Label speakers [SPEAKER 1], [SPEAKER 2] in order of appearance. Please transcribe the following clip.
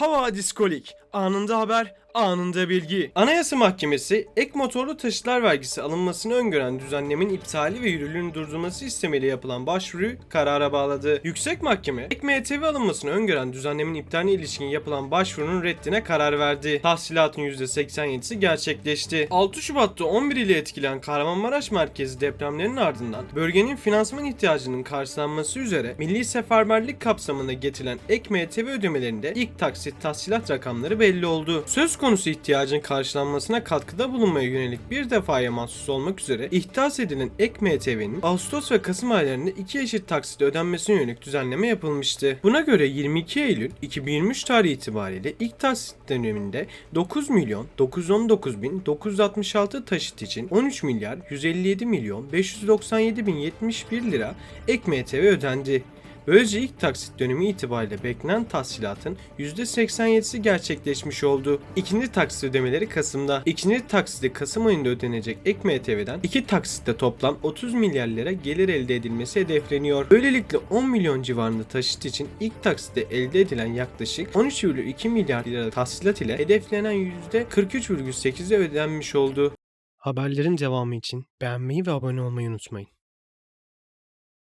[SPEAKER 1] Hava diskolik. Anında haber, anında bilgi. Anayasa Mahkemesi ek motorlu taşıtlar vergisi alınmasını öngören düzenlemin iptali ve yürürlüğünün durdurulması istemiyle yapılan başvuruyu karara bağladı. Yüksek Mahkeme ek MTV alınmasını öngören düzenlemin iptaline ilişkin yapılan başvurunun reddine karar verdi. Tahsilatın %87'si gerçekleşti. 6 Şubat'ta 11 ile etkilen Kahramanmaraş merkezi depremlerinin ardından bölgenin finansman ihtiyacının karşılanması üzere Milli Seferberlik kapsamında getirilen ek MTV ödemelerinde ilk taksit tahsilat rakamları belli oldu. Söz konusu ihtiyacın karşılanmasına katkıda bulunmaya yönelik bir defaya mahsus olmak üzere ihtas edilen ek MTV'nin Ağustos ve Kasım aylarında iki eşit taksit ödenmesine yönelik düzenleme yapılmıştı. Buna göre 22 Eylül 2023 tarihi itibariyle ilk taksit döneminde 9 milyon 919 bin 966 taşıt için 13 milyar 157 milyon 597 bin 71 lira ek MTV ödendi. Böylece ilk taksit dönemi itibariyle beklenen tahsilatın %87'si gerçekleşmiş oldu. İkinci taksit ödemeleri Kasım'da. İkinci taksiti Kasım ayında ödenecek ek MTV'den iki taksitte toplam 30 milyar lira gelir elde edilmesi hedefleniyor. Böylelikle 10 milyon civarında taşıt için ilk taksitte elde edilen yaklaşık 13,2 milyar lira tahsilat ile hedeflenen %43,8'e ödenmiş oldu. Haberlerin devamı için beğenmeyi ve abone olmayı unutmayın.